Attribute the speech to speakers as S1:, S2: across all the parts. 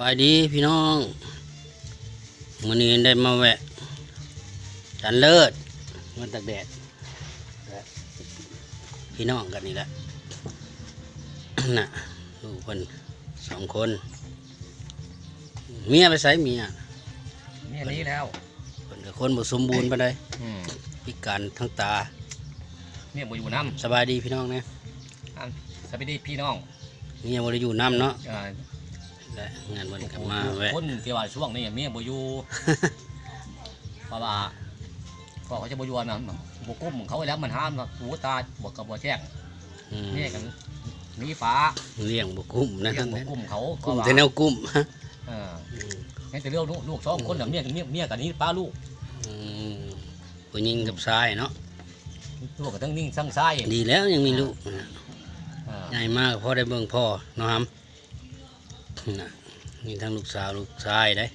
S1: บายดีพี่น้องวันนี้ได้มาแวะจันเลิศมันตากแดดและพี่น้องกันนี่แหละน่ะลูกคนสองคน เมียไปใส่เมีย
S2: นี่อันนี้แล้ว
S1: คนก็คนบ่สมบูรณ์ไปเลย
S2: อืม
S1: พิการทั้งตา
S2: เนี่ยบ่อยู่น้
S1: สบายดีพี่น้องนะำ
S2: สวัสดีพี่น้อง
S1: เมียบ่ได้อยู่น้ำเนาะ
S2: เอ่อ
S1: และงานวันกลับมาแวะ
S2: คนที่ว่าช่วงนี้เมียบ่อยู่ เพราะว่าก็เขาจะบ่อยู่นะบ่กุ้มเขาไว้แล้วมันห้ามว่าหูตาบ่กับบ่แจ้ง
S1: อืม
S2: เนี่ยกันหนีฟ้า
S1: เลี้ยงบ่กุ้มนะ
S2: เรียกบ่กุ้มเขา
S1: กุ้ม
S2: ว่า
S1: แต่แนวกุ้ม
S2: เออให้แต่เรื่องลูกลูกสองคนน่ะเมียเมียเมียกันนี้ป้าลูก
S1: อืมผู้หญิงกับชายเนาะ
S2: ลูกก็ทั้งนิ่งทั้งซ้าย
S1: ดีแล้วยังมีลูกนะ
S2: เออ
S1: ใหญ่มากพ่อได้เบิ่งพ่อเนาะครับ น่ะนี่ทั้งลูกสาวลูกชายได้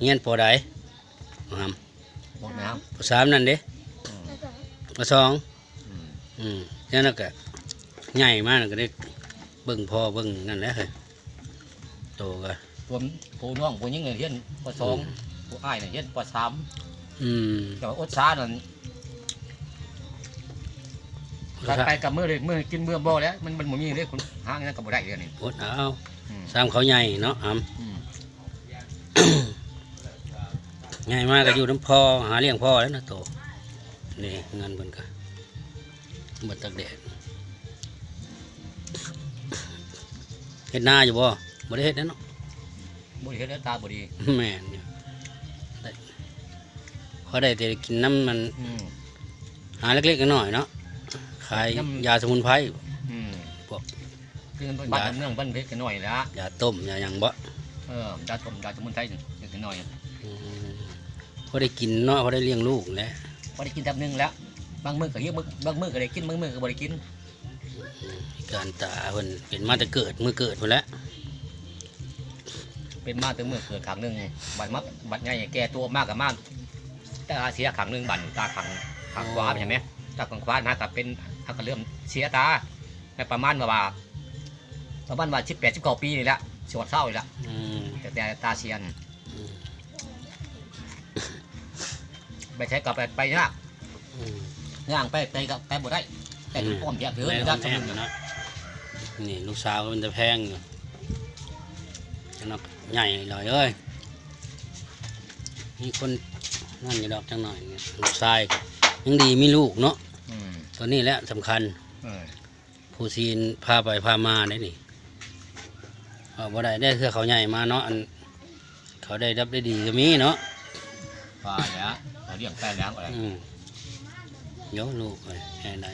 S1: เงียนปอใดเนาะครับ
S2: บ่น้
S1: ปอสามนั่นเด้ำ
S2: อืม
S1: ปอสอง
S2: อืม
S1: อืมแล้วนั่นก็ใหญ่มากก็ได้เบิ่งพ่อเบิ่งนั่นแหละเลยโตก็
S2: ตัวผู้น้องผู้หญิงเนี่ยเฮียนปสองผู้อ้ายเนี่ยเฮียนปสาม
S1: อืม
S2: แต่ว่าอดซานั่นการไปกับมือเลยมือกินเบื่อบ่แล้วมันมันบ่มีเลยคุณห้างนั่นก็บ่ได้เดี๋ยวนี้
S1: อดเอา
S2: อืม
S1: สามเขาใหญ่เนาะครับ
S2: อืม
S1: ใหญ่มากก็อยู่น้ำพ่อหาเลี้ยงพ่อแล้วนะโตนี่เงินเพิ่นก็หมดตักแดดเฮ็ดนาอยู่บ่บ่ได้เฮ็ดแน่เนาะ
S2: บ่ได้เฮ็ดแล้วตาบ่ดี
S1: แม่นอยู่ได้พอได้แต่กินน้ำมัน
S2: อืม
S1: หาเล็กๆน้อยๆเนาะขาย
S2: น้ำ
S1: ยาสมุนไพร
S2: อืม
S1: พวก
S2: คือมันบ้านเมืองบ้านเล็กกันหน่อยละ
S1: ยาต้มยาหยังบ่
S2: เออดาต้มดาสมุนไพรเล็กกันหน่อย
S1: อืมพอได้กินเนาะพอได้เลี้ยงลูกแหล้ว
S2: พอได้กินทับนึงแล้วบางมื้อก็เยอะบางมื้อก็ได้กินบางมื้อก็บ่ได้กิน
S1: การตาเพิ่นเป็นมาแต่เกิดมือเกิดพุ่นแหล้ว
S2: เป็นมาถึงมื้อเกิดครั้งหนึงบัดมาบัดใหญ่แก่ตัวมากก็มากตาเสียครั้งหนึงบัดตาครั้งครั้งขวาใช่ไหมตาข้างขวานะก็เป็นถ้าก็เริ่มเสียตาแต่ประมาณว่าว่า ประมาณว่า18 19ปีนี่แหละสวดเศร้าอีกแล้ว
S1: อืม
S2: แต่แต่ตาเชียน
S1: อืม
S2: ไปใช้กับไปไปยาก
S1: อืม
S2: ย่างไปไปกับไปบ่ได้แต่ถึงป้อมเพียบเถือ
S1: แม่
S2: ใน
S1: ข
S2: ด้า
S1: อนง
S2: ส
S1: แพ
S2: มุ
S1: ง
S2: น
S1: เนาะนี่ลูกสาวก็มันจะแพงอยู่เนาะใหญ่หน่อยเอ้ยมีคนนั่นอยู่ดอกจังหน่อยเนี่ยลูกชายยังดีมีลูกเนาะ
S2: อืม
S1: ตัวนี้แหละสำคัญ
S2: เออ
S1: ผู้ซีนพาไปพามาได้นี่ เอาบ่ได้ได้คือเขาใหญ่มาเนาะอันเขาได้รับได้ดีก็มีเนาะ
S2: พาแล้วเราเลี้ยงแป้แล้วอะไร
S1: อืมเดี๋ยวลูกไปแค่ไหน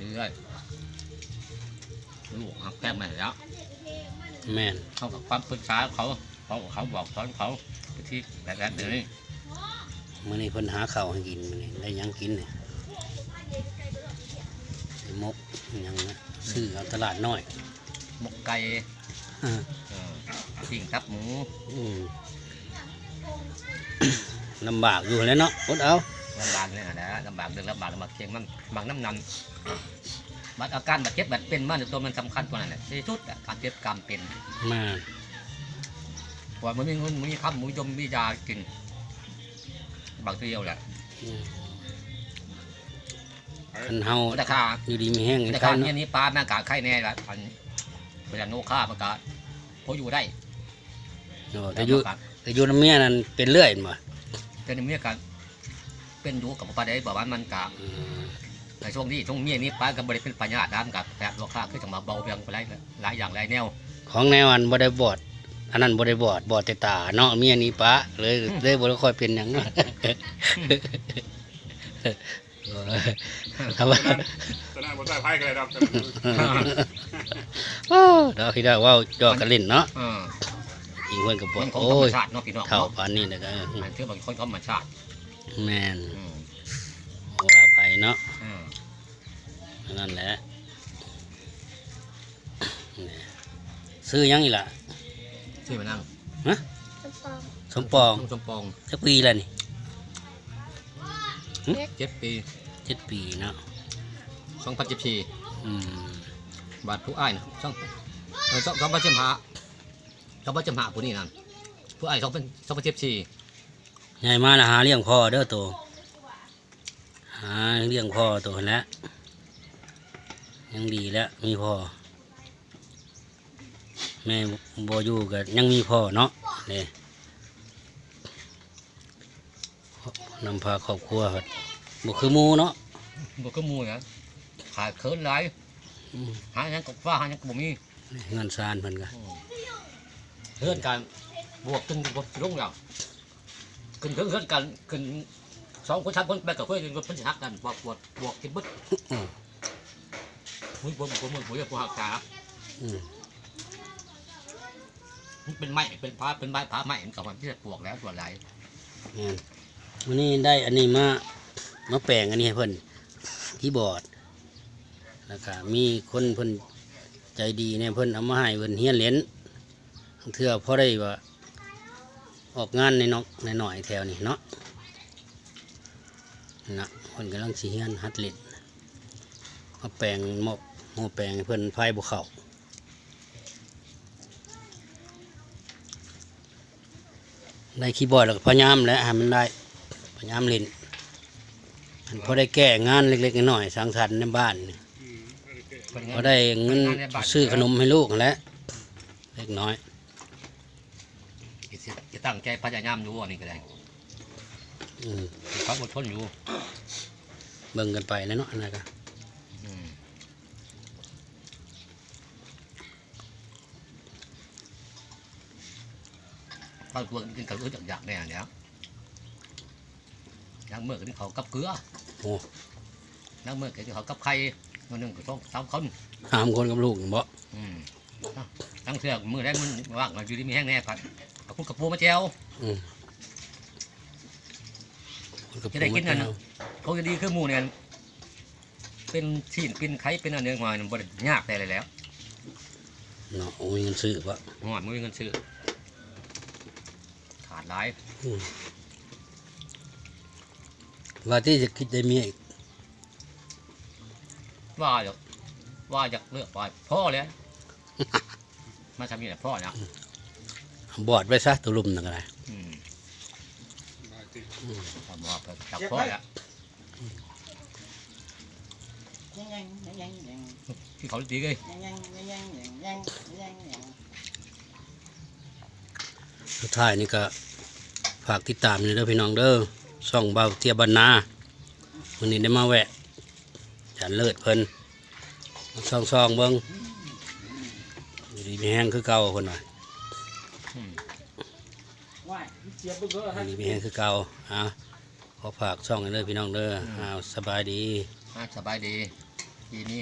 S2: เรื่อยลูกหักแก้มมาแล้ว
S1: แม่น
S2: เขากับความปรึกษาเขาเขาเขาบอกสอนเขาวิธีแบบนั้นเดี๋ยวนี้
S1: มื่อนี้เพิ่นหาข้าวให้กินมื้อนี้ได้หยังกินเนี่ยได้มกหยังนะซื้อเอาตลาดน้อย
S2: หมกไก่
S1: อ่า
S2: เออปิ้งทับหมู
S1: อืมลำบากอยู่แหล้วเนาะอดเอา
S2: ลำบากเนี่ยนะลำบากเรื่องลำบากลำบากเคียงมันบางน้ำนันบัดอาการบาดเจ็บแบบเป็นมาในตัวมันสำคัญกว่านั้นแหละที่สุดอะการเจ็บการเป็น
S1: มา
S2: ว่ามันมีเงินมันมีคำมันมียมมียากินบางทีเอาแหละ
S1: อืมคันเฮา
S2: ราคา
S1: อยู่ดีมีแห้ง
S2: รา
S1: เขา
S2: คา
S1: เนาะ
S2: เนี่ยนี้ปลาแม่งกาไข่แน่ละอัน เวลาโนค่ามันกาพออยู่ได้
S1: โอ้แต่อยู่แต่อยู่น้ำเมียนั่นเป็นเรื่อยมา
S2: แต่ในเมียกันเป็นดูกับปลาได้บอกว่ามันกา
S1: อืม
S2: ในช่วงนี้ช่วงเมียนี้ปลากับบริเป็นปัญญาดามกับแปดราคาคือจะมาเบาเพียงไปหลายหลายอย่างหลายแนว
S1: ของแนวอันบ่ได้บอดอันนั้นบ่ได้บอดบอดแต่ตาเนาะเมียนี้ปะเลยเลยบ่ได้ค่อยเป็นหยังเนาะ ครับว่า
S3: ตอนนั้นผมใส่ไพ่กันเลยดอก
S1: โอ้ดอกที่ได้เว้าจอกกันเล่นเนาะ
S2: เออ
S1: ยิงเพิ่นก็บอ
S2: มั
S1: ก
S2: นของ
S1: โอ้
S2: ธรรม
S1: ย
S2: ชาติเนาะพี่น้อง
S1: เท่า
S2: เนาะ
S1: ปานนี้นะก็เออ
S2: มันคือบางคนธรรมชาติ
S1: แม่น
S2: อืม
S1: ว่าไปเนาะ
S2: อืม
S1: นั่นแหละนี่ซื้อหยังอีกล่ะ
S2: ชื่อมันนั่ง
S1: สมปอง
S2: ลุงสมปอง
S1: สักปีแล้วนี่
S2: เจ็ดปี
S1: เจ็ดปีเนาะ
S2: สองพันสิบสี่
S1: อืม
S2: บาทผู้อ้ายนะสองเออสองสองพันสิบห้าเขาบ่จะมาผู้นี้นั่นผู้ไอ้เขาเป็นเขาเป็นเจ็บชี
S1: ใหญ่มานะหาเลี้ยงพ่อเด้อโตหาเลี้ยงพ่อโตหั่นแหล้วยังดีแล้วมีพ่อแม่บ่อยู่ก็ยังมีพ่อเนาะนี่นำพาครอบครัวครับ บ่คือหมูเนาะ
S2: บ่ก็มูนะขาดเคินหลาย
S1: อืม
S2: หาหยังกับฟ้าหาหยังกับบ่มี
S1: เงินซานเพิ่นก็
S2: เฮือนกันบวกขึ้นบวกลงแล้วขึ้นเฮือนเฮือนกันขึ้นสองคนสามคนไปกับเพื่อนเพิ่นสิฮักกันบวกบวกบวกกินบึด
S1: อืม
S2: มุ้ยบ่บ่บ่บ่บ่ฮักกา
S1: อืม
S2: มันเป็นไม้เป็นผ้าเป็นไม้ผ้าไม้มันก็มันที่จะปลวกแล้วส่วนหลาย
S1: แม่นวันนี้ได้อันนี้มา มาแปลงอันนี้ให้เพิ่นที่บอร์ดแล้วก็มีคนเพิ่นใจดีเนี่ยเพิ่นเอามาให้เพิ่นเฮียนเหรียญเทื่อพอได้ว่าออกงานในนอกในหน่อยแถวนี้เนาะนะเพิ่นกำลังสิเฮียนฮัดเหรียญมาแปลงหมอบหม้อแปลงเพิ่นไฟบุเขาได้คีย์บอร์ดแล้วก็พยายามแล้วให้มันได้พยายามเล่น พอได้แก้งานเล็กๆน้อยๆสังสรรค์ในบ้านนี่
S2: เพิ่น
S1: พอได้เงินซื้อขนมให้ลูกนั่นแหล้วเล็กน้อย
S2: สิจะตั้งใจพยายามอยู่อันนี้ก็ได้
S1: อืม
S2: มีความอดทนอยู่
S1: เบิ่งกันไปแล้วเนาะอันนั้นก็
S2: อืมตอนตัวกินกับรู้จักอยากแน่เนี่ย ย่างเมื่อกินเขาวกับเกลือ
S1: โอ้
S2: ย่างเมื่อกินเขาวกับไข่มันหนึ่งก็ต้องสามคน
S1: หามคนกับลูกบ่
S2: อืมตั้งเสือกมือแรกมันว่างอยู่ที่มีแห้งแน่ครับเอาคุณกับปูมาแจว
S1: อืมคนกับ
S2: จะได้กินนั่น
S1: ปู
S2: น่ะเขาจะดีคือหมูเนี่ยเป็นชีนเป็นไข่เป็นอันเนื้อหอยมันบริยากแต่เลยแล้ว
S1: เนาะโอ้ยเงินซื้อบ่
S2: หอยมือเงินซื้อขาดหลาย
S1: อืม ว่าที่จะคิดได้เมียอีก
S2: ว่าอยากว่าอยากเลือกปล่อยพ่อเลย มาทำนี่แหละพ่อเนี่ย
S1: บอดไว้ซะตัวลุมนั่นก็ได้
S2: อืม
S3: ได้จริง
S2: พ่อบอกไปจับพ่อแล้ว
S4: ยังยังยังยังยัง
S2: ที่เขาดีเลย
S4: ยังยังยังยังยังยังยัง
S1: สุดท้ายนี่ก็ฝากติดตามนี่เด้อพี่น้องเด้อ ช่องเบาเตียบันนาวันนี้ได้มาแวะจานเลิศเพิ่นมาซ่องซองๆเบิ้งอยู่ดีมีแห้งคือเก่าคนหน่อย
S2: อืม
S4: ว่ายเจี๊ยบเบอร์
S1: อยู่ดีมีแห้งคือเก่าเอาขอฝากช่องให้เด้อพี่น้องเด้อเอาสบายดี
S2: อะสบายดีทีนี้